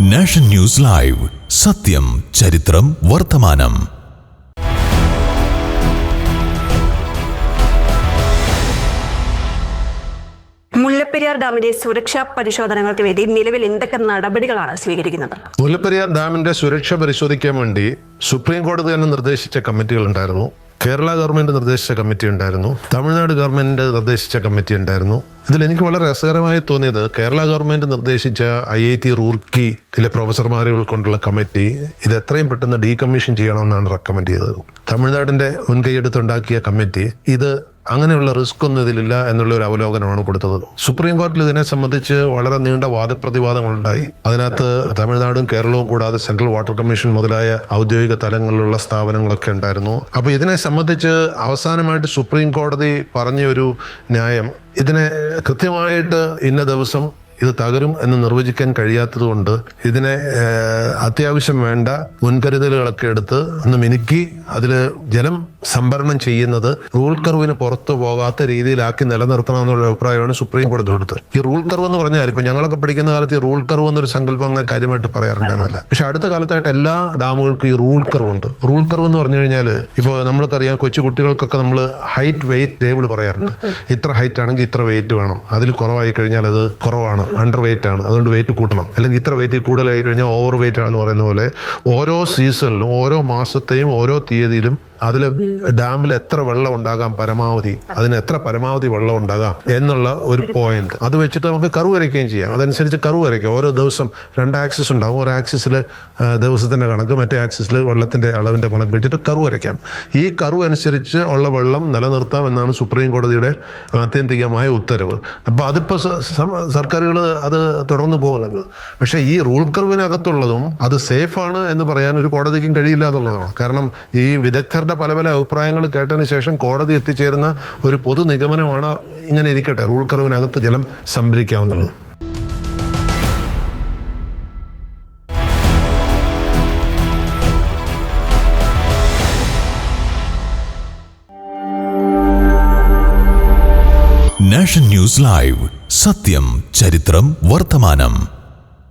Nation news live. സത്യം ചരിത്രം വർത്തമാനം. മുല്ലപ്പെരിയാർ ഡാമിന്റെ സുരക്ഷാ പരിശോധനകൾക്ക് വേണ്ടി നിലവിൽ എന്തൊക്കെ നടപടികളാണ് സ്വീകരിക്കുന്നത്? മുല്ലപ്പെരിയാർ ഡാമിന്റെ സുരക്ഷ പരിശോധിക്കാൻ വേണ്ടി സുപ്രീം കോടതി തന്നെ നിർദ്ദേശിച്ച കമ്മിറ്റികൾ ഉണ്ടായിരുന്നു. കേരള ഗവൺമെന്റ് നിർദ്ദേശിച്ച കമ്മിറ്റി ഉണ്ടായിരുന്നു. തമിഴ്നാട് ഗവൺമെന്റ് നിർദ്ദേശിച്ച കമ്മിറ്റി ഉണ്ടായിരുന്നു. ഇതിൽ എനിക്ക് വളരെ രസകരമായി തോന്നിയത് കേരള ഗവൺമെന്റ് നിർദ്ദേശിച്ച ഐ ഐ ടി റൂർക്കിയിലെ പ്രൊഫസർമാരെ ഉൾക്കൊണ്ടുള്ള കമ്മിറ്റി ഇത് എത്രയും പെട്ടെന്ന് ഡീകമ്മീഷൻ ചെയ്യണമെന്നാണ് റെക്കമെൻഡ് ചെയ്തത്. തമിഴ്നാടിന്റെ മുൻകൈയെടുത്തുണ്ടാക്കിയ കമ്മിറ്റി ഇത് അങ്ങനെയുള്ള റിസ്ക് ഒന്നും ഇതിലില്ല എന്നുള്ള ഒരു അവലോകനമാണ് കൊടുത്തത്. സുപ്രീം കോടതിയിൽ ഇതിനെ സംബന്ധിച്ച് വളരെ നീണ്ട വാദപ്രതിവാദങ്ങളുണ്ടായി. അതിനകത്ത് തമിഴ്നാടും കേരളവും കൂടാതെ സെൻട്രൽ വാട്ടർ കമ്മീഷൻ മുതലായ ഔദ്യോഗിക തലങ്ങളിലുള്ള സ്ഥാപനങ്ങളൊക്കെ ഉണ്ടായിരുന്നു. അപ്പോൾ ഇതിനെ സംബന്ധിച്ച് അവസാനമായിട്ട് സുപ്രീം കോടതി പറഞ്ഞ ഒരു ന്യായം ഇതിനെ കൃത്യമായിട്ട് ഇന്ന ദിവസം ഇത് തകരും എന്ന് നിർവചിക്കാൻ കഴിയാത്തതുകൊണ്ട് ഇതിനെ അത്യാവശ്യം വേണ്ട മുൻകരുതലുകളൊക്കെ എടുത്ത് ഒന്ന് മിനുക്കി അതിൽ ജലം സംഭരണം ചെയ്യുന്നത് റൂൾ കർവിന് പുറത്തു പോകാത്ത രീതിയിലാക്കി നിലനിർത്തണം എന്നുള്ള അഭിപ്രായമാണ് സുപ്രീം കോടതി കൊടുത്തത്. ഈ റൂൾ കർവ് എന്ന് പറഞ്ഞാൽ ഇപ്പൊ ഞങ്ങളൊക്കെ പഠിക്കുന്ന കാലത്ത് ഈ റൂൾ കർവ് എന്നൊരു സങ്കല്പം അങ്ങനെ കാര്യമായിട്ട് പറയാറുണ്ടായിരുന്നില്ല. പക്ഷെ അടുത്ത കാലത്തായിട്ട് എല്ലാ ഡാമുകൾക്കും ഈ റൂൾ കർവ് ഉണ്ട്. റൂൾ കർവ് എന്ന് പറഞ്ഞു കഴിഞ്ഞാൽ ഇപ്പോൾ നമ്മൾക്കറിയാം കൊച്ചു കുട്ടികൾക്കൊക്കെ നമ്മൾ ഹൈറ്റ് വെയിറ്റ് ടേബിൾ പറയാറുണ്ട്. ഇത്ര ഹൈറ്റ് ആണെങ്കിൽ ഇത്ര വെയിറ്റ് വേണം. അതിൽ കുറവായി കഴിഞ്ഞാൽ അത് കുറവാണ്. അണ്ടർ വെയിറ്റ് ആണ്. അതുകൊണ്ട് വെയിറ്റ് കൂട്ടണം. അല്ലെങ്കിൽ ഇത്ര വെയിറ്റ് കൂടുതലായി കഴിഞ്ഞാൽ ഓവർ വെയിറ്റ് ആണെന്ന് പറയുന്ന പോലെ ഓരോ സീസണിലും ഓരോ മാസത്തെയും ഓരോ തീയതിയിലും അതിൽ ഡാമിൽ എത്ര വെള്ളം ഉണ്ടാകാം പരമാവധി? അതിന് എത്ര പരമാവധി വെള്ളം ഉണ്ടാകാം എന്നുള്ള ഒരു പോയിന്റ് അത് വെച്ചിട്ട് നമുക്ക് കറു വരയ്ക്കുകയും ചെയ്യാം. അതനുസരിച്ച് കറു വരയ്ക്കാം. ഓരോ ദിവസം രണ്ട് ആക്സിസ് ഉണ്ടാകും ഒരു ആക്സിസിൽ ദിവസത്തിന്റെ കണക്ക് മറ്റേ ആക്സിസിൽ വെള്ളത്തിന്റെ അളവിന്റെ കണക്ക് വെച്ചിട്ട് കറു വരയ്ക്കാം. ഈ കറു അനുസരിച്ച് ഉള്ള വെള്ളം നിലനിർത്താം എന്നാണ് സുപ്രീം കോടതിയുടെ ആത്യന്തികമായ ഉത്തരവ്. അപ്പോൾ അതിപ്പോൾ സർക്കാരുകൾ അത് തുടർന്ന് പോകുന്നത്. പക്ഷേ ഈ റൂൾ കറുവിനകത്തുള്ളതും അത് സേഫാണ് എന്ന് പറയാൻ ഒരു കോടതിക്കും കഴിയില്ല എന്നുള്ളതാണ്. കാരണം ഈ വിദഗ്ധരുടെ പല പല അഭിപ്രായങ്ങൾ കേട്ടതിന് ശേഷം കോടതി എത്തിച്ചേരുന്ന ഒരു പൊതു നിഗമനമാണ് ഇങ്ങനെ ഇരിക്കട്ടെ. റൂൾ കർവിനകത്ത് ജലം സംഭരിക്കാവുന്നത്. Nation news live. സത്യം ചരിത്രം വർത്തമാനം.